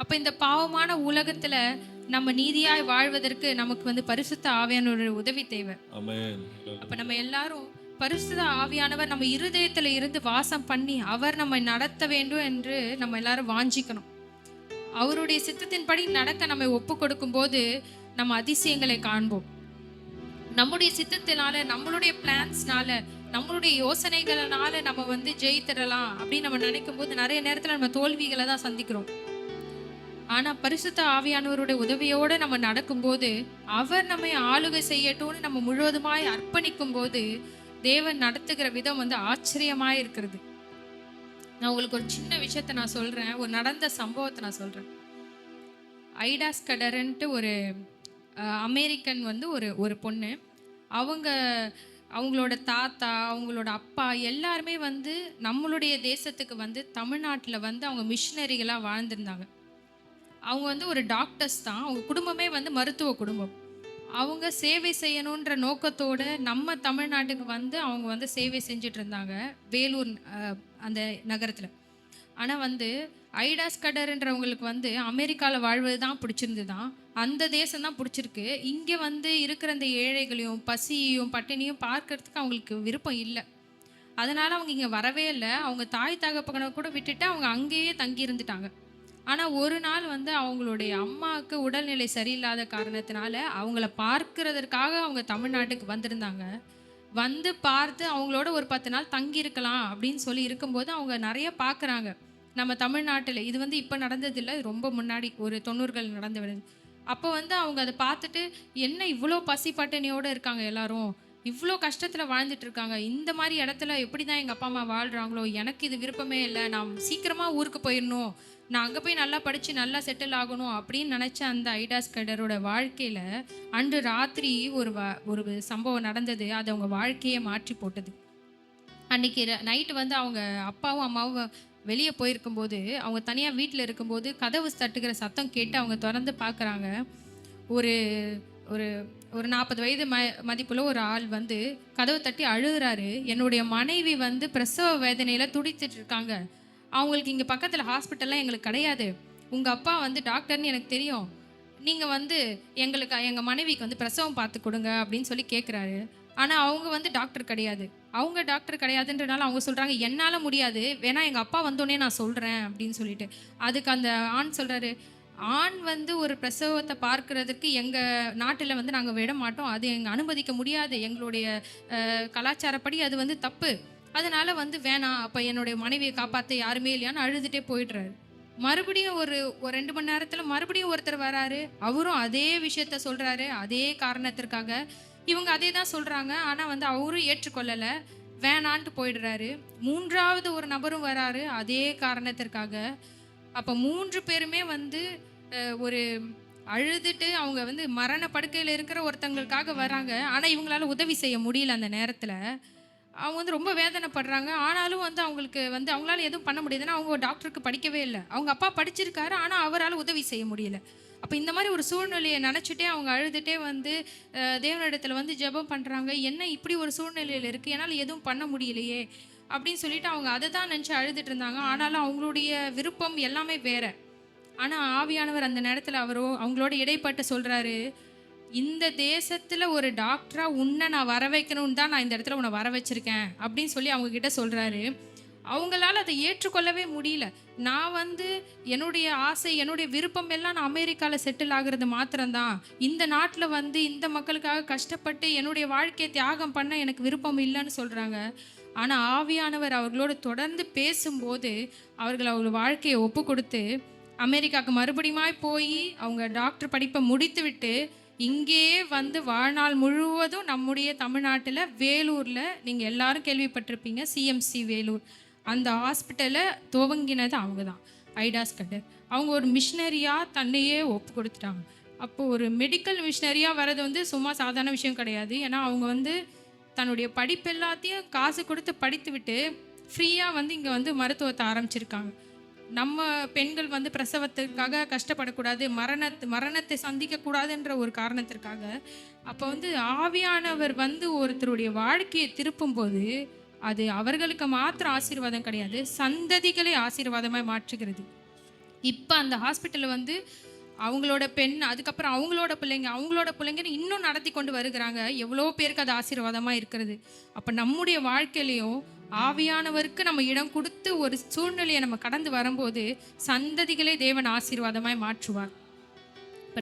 அப்ப இந்த பாவமான உலகத்துல நம்ம நீதியாய் வாழ்வதற்கு நமக்கு வந்து பரிசுத்த ஆவியானவருடைய உதவி தேவை. அப்ப நம்ம எல்லாரும் பரிசுத்த ஆவியானவர் நம்ம இருதயத்துல இருந்து வாசம் பண்ணி அவர் நம்மை நடத்த வேண்டும் என்று நம்ம எல்லாரும் வாஞ்சிக்கணும். அவருடைய சித்தத்தின்படி நடக்க நம்மை ஒப்பு கொடுக்கும் போது நம்ம அதிசயங்களை காண்போம். நம்முடைய சித்தத்தினால நம்மளுடைய பிளான்ஸ்னால நம்மளுடைய யோசனைகளால நம்ம வந்து ஜெயித்திடலாம் அப்படின்னு நம்ம நினைக்கும் போது நிறைய நேரத்துல நம்ம தோல்விகளை தான் சந்திக்கிறோம். ஆனா பரிசுத்த ஆவியானவருடைய உதவியோடு நம்ம நடக்கும்போது அவர் நம்மை ஆளுகை செய்யட்டும்னு நம்ம முழுவதுமாய் அர்ப்பணிக்கும் போது தேவன் நடத்துகிற விதம் வந்து ஆச்சரியமாக இருக்கிறது. நான் உங்களுக்கு ஒரு சின்ன விஷயத்த நான் சொல்கிறேன் ஒரு நடந்த சம்பவத்தை நான் சொல்கிறேன் ஐடாஸ் கடரன்ட்டு ஒரு அமெரிக்கன் வந்து ஒரு ஒரு பொண்ணு. அவங்க அவங்களோட தாத்தா அவங்களோட அப்பா எல்லாருமே வந்து நம்மளுடைய தேசத்துக்கு வந்து தமிழ்நாட்டில் வந்து அவங்க மிஷினரிகளாக வாழ்ந்திருந்தாங்க. அவங்க வந்து ஒரு டாக்டர்ஸ் தான். அவங்க குடும்பமே வந்து மருத்துவ குடும்பம். அவங்க சேவை செய்யணுன்ற நோக்கத்தோடு நம்ம தமிழ்நாட்டுக்கு வந்து அவங்க வந்து சேவை செஞ்சுட்டு இருந்தாங்க. வேலூர் அந்த நகரத்தில். ஆனால் வந்து ஐடாஸ் கடர்ன்றவங்களுக்கு வந்து அமெரிக்காவில் வாழ்வது தான் பிடிச்சிருந்து தான் அந்த தேசம் தான் பிடிச்சிருக்கு. இங்கே வந்து இருக்கிற அந்த ஏழைகளையும் பசியையும் பட்டினியும் பார்க்கறதுக்கு அவங்களுக்கு விருப்பம் இல்லை. அதனால் அவங்க இங்கே வரவே இல்லை. அவங்க தாய் தகப்பனை கூட விட்டுட்டு அவங்க அங்கேயே தங்கி இருந்துட்டாங்க ஆனால் ஒரு நாள் வந்து அவங்களுடைய அம்மாவுக்கு உடல்நிலை சரியில்லாத காரணத்தினால அவங்கள பார்க்கறதற்காக அவங்க தமிழ்நாட்டுக்கு வந்திருந்தாங்க. வந்து பார்த்து அவங்களோட ஒரு பத்து நாள் தங்கி இருக்கலாம் அப்படின்னு சொல்லி இருக்கும்போது அவங்க நிறைய பார்க்குறாங்க. நம்ம தமிழ்நாட்டில் இது வந்து இப்போ நடந்ததில்லை இது ரொம்ப முன்னாடி ஒரு தொண்ணூறுகள் நடந்து வருது அப்போ வந்து அவங்க அதை பார்த்துட்டு என்ன இவ்வளோ பசி பட்டினியோடு இருக்காங்க எல்லாரும்? இவ்வளோ கஷ்டத்தில் வாழ்ந்துட்டு இருக்காங்க. இந்த மாதிரி இடத்துல எப்படி தான் எங்கள் அப்பா அம்மா வாழ்கிறாங்களோ எனக்கு இது விருப்பமே இல்லை. நான் சீக்கிரமாக ஊருக்கு போயிடணும் நான் அங்கே போய் நல்லா படித்து நல்லா செட்டில் ஆகணும் அப்படின்னு நினச்ச அந்த ஐடாஸ் கடரோட வாழ்க்கையில் அன்று ராத்திரி ஒரு வ ஒரு சம்பவம் நடந்தது. அது அவங்க வாழ்க்கையை மாற்றி போட்டது. அன்னைக்கு நைட்டு வந்து அவங்க அப்பாவும் அம்மாவும் வெளியே போயிருக்கும்போது அவங்க தனியாக வீட்டில் இருக்கும்போது கதவு தட்டுக்கிற சத்தம் கேட்டு அவங்க திறந்து பார்க்குறாங்க ஒரு ஒரு ஒரு நாற்பது வயது ம மதிப்புள்ள ஒரு ஆள் வந்து கதவை தட்டி அழுகுறாரு. என்னுடைய மனைவி வந்து பிரசவ வேதனையில் துடிச்சிட்டு இருக்காங்க. அவங்களுக்கு இங்கே பக்கத்தில் ஹாஸ்பிட்டல்லாம் எங்களுக்கு கிடையாது. உங்கள் அப்பா வந்து டாக்டர்னு எனக்கு தெரியும். நீங்கள் வந்து எங்களுக்கு எங்கள் மனைவிக்கு வந்து பிரசவம் பார்த்து கொடுங்க அப்படின்னு சொல்லி கேட்குறாரு ஆனால் அவங்க வந்து டாக்டர் கிடையாது. அவங்க டாக்டர் கிடையாதுன்றனால அவங்க சொல்கிறாங்க என்னால் முடியாது. வேணா எங்கள் அப்பா வந்தோடனே நான் சொல்கிறேன் அப்படின்னு சொல்லிட்டு. அதுக்கு அந்த ஆண் சொல்கிறாரு ஆண் வந்து ஒரு பிரசவத்தை பார்க்கறதுக்கு எங்கள் நாட்டில் வந்து நாங்கள் விட மாட்டோம். அது எங்கள் அனுமதிக்க முடியாது. எங்களுடைய கலாச்சாரப்படி அது வந்து தப்பு. அதனால் வந்து வேணாம். அப்போ என்னுடைய மனைவியை காப்பாற்ற யாருமே இல்லையான்னு அழுதுகிட்டே போயிடுறாரு. மறுபடியும் ஒரு ஒரு ரெண்டு மணி நேரத்தில் மறுபடியும் ஒருத்தர் வராரு. அவரும் அதே விஷயத்த சொல்கிறாரு அதே காரணத்திற்காக இவங்க அதே தான் சொல்கிறாங்க ஆனால் வந்து அவரும் ஏற்றுக்கொள்ளலை. வேணான்ட்டு போயிடுறாரு. மூன்றாவது ஒரு நபரும் வராரு. அதே காரணத்திற்காக. அப்போ மூன்று பேருமே வந்து ஒரு அழுதுட்டு அவங்க வந்து மரண படுக்கையில் இருக்கிற ஒருத்தங்களுக்காக வராங்க ஆனால் இவங்களால உதவி செய்ய முடியல அந்த நேரத்தில். அவங்க வந்து ரொம்ப வேதனைப்படுறாங்க. ஆனாலும் வந்து அவங்களுக்கு வந்து அவங்களால எதுவும் பண்ண முடியுதுன்னா அவங்க டாக்டருக்கு படிக்கவே இல்லை. அவங்க அப்பா படிச்சிருக்காரு ஆனால் அவரால் உதவி செய்ய முடியல. அப்போ இந்த மாதிரி ஒரு சூழ்நிலையை நினச்சிட்டே அவங்க அழுதுகிட்டே வந்து தேவனிடத்தில் வந்து ஜெபம் பண்ணுறாங்க என்ன இப்படி ஒரு சூழ்நிலையில் இருக்குது என்னால் எதுவும் பண்ண முடியலையே. அப்படின்னு சொல்லிட்டு அவங்க அதை தான் நினச்சி அழுதுட்டு இருந்தாங்க. ஆனாலும் அவங்களுடைய விருப்பம் எல்லாமே வேறு. ஆனால் ஆவியானவர் அந்த நேரத்தில் அவரோ அவங்களோட இடைப்பட்டு சொல்கிறாரு இந்த தேசத்தில் ஒரு டாக்டராக உன்னை நான் வர வைக்கணும்னு தான் நான் இந்த இடத்துல உன்னை வர வச்சுருக்கேன் அப்படின்னு சொல்லி அவங்கக்கிட்ட சொல்கிறாரு அவங்களால அதை ஏற்றுக்கொள்ளவே முடியல. நான் வந்து என்னுடைய ஆசை என்னுடைய விருப்பம் எல்லாம் நான் அமெரிக்காவில் செட்டில் ஆகுறது மாத்திரம்தான். இந்த நாட்டில் வந்து இந்த மக்களுக்காக கஷ்டப்பட்டு என்னுடைய வாழ்க்கையை தியாகம் பண்ண எனக்கு விருப்பம் இல்லைன்னு சொல்கிறாங்க ஆனால் ஆவியானவர் அவர்களோடு தொடர்ந்து பேசும்போது அவர்கள் அவங்க வாழ்க்கையை ஒப்பு கொடுத்து அமெரிக்காவுக்கு மறுபடியுமாய் போய் அவங்க டாக்டர் படிப்பை முடித்துவிட்டு இங்கேயே வந்து வாழ்நாள் முழுவதும் நம்முடைய தமிழ்நாட்டில் வேலூரில் நீங்கள் எல்லாரும் கேள்விப்பட்டிருப்பீங்க சிஎம்சி வேலூர். அந்த ஹாஸ்பிட்டலை துவங்கினது அவங்க தான் ஐடாஸ் கடர் அவங்க ஒரு மிஷினரியாக தன்னையே ஒப்பு கொடுத்துட்டாங்க. அப்போது ஒரு மெடிக்கல் மிஷினரியாக வர்றது வந்து சும்மா சாதாரண விஷயம் கிடையாது. ஏன்னா அவங்க வந்து தன்னுடைய படிப்பு எல்லாத்தையும் காசு கொடுத்து படித்து விட்டு ஃப்ரீயாக வந்து இங்கே வந்து மருத்துவத்தை ஆரம்பிச்சிருக்காங்க. நம்ம பெண்கள் வந்து பிரசவத்துக்காக கஷ்டப்படக்கூடாது மரணத்து மரணத்தை சந்திக்கக்கூடாதுன்ற ஒரு காரணத்திற்காக அப்போ வந்து ஆவியானவர் வந்து ஒருத்தருடைய வாழ்க்கையை திருப்பும்போது அது அவர்களுக்கு மாத்திரம் ஆசீர்வாதம் கிடையாது சந்ததிகளை ஆசீர்வாதமாய் மாற்றுகிறது. இப்போ அந்த ஹாஸ்பிட்டலில் வந்து அவங்களோட பெண் அதுக்கப்புறம் அவங்களோட பிள்ளைங்க அவங்களோட பிள்ளைங்கன்னு இன்னும் நடத்தி கொண்டு வருகிறாங்க. எவ்வளோ பேருக்கு அது ஆசீர்வாதமாக இருக்கிறது. அப்போ நம்முடைய வாழ்க்கையிலையும் ஆவியானவருக்கு நம்ம இடம் கொடுத்து ஒரு சூழ்நிலையை நம்ம கடந்து வரும்போது சந்ததிகளே தேவன் ஆசீர்வாதமாய் மாற்றுவார்.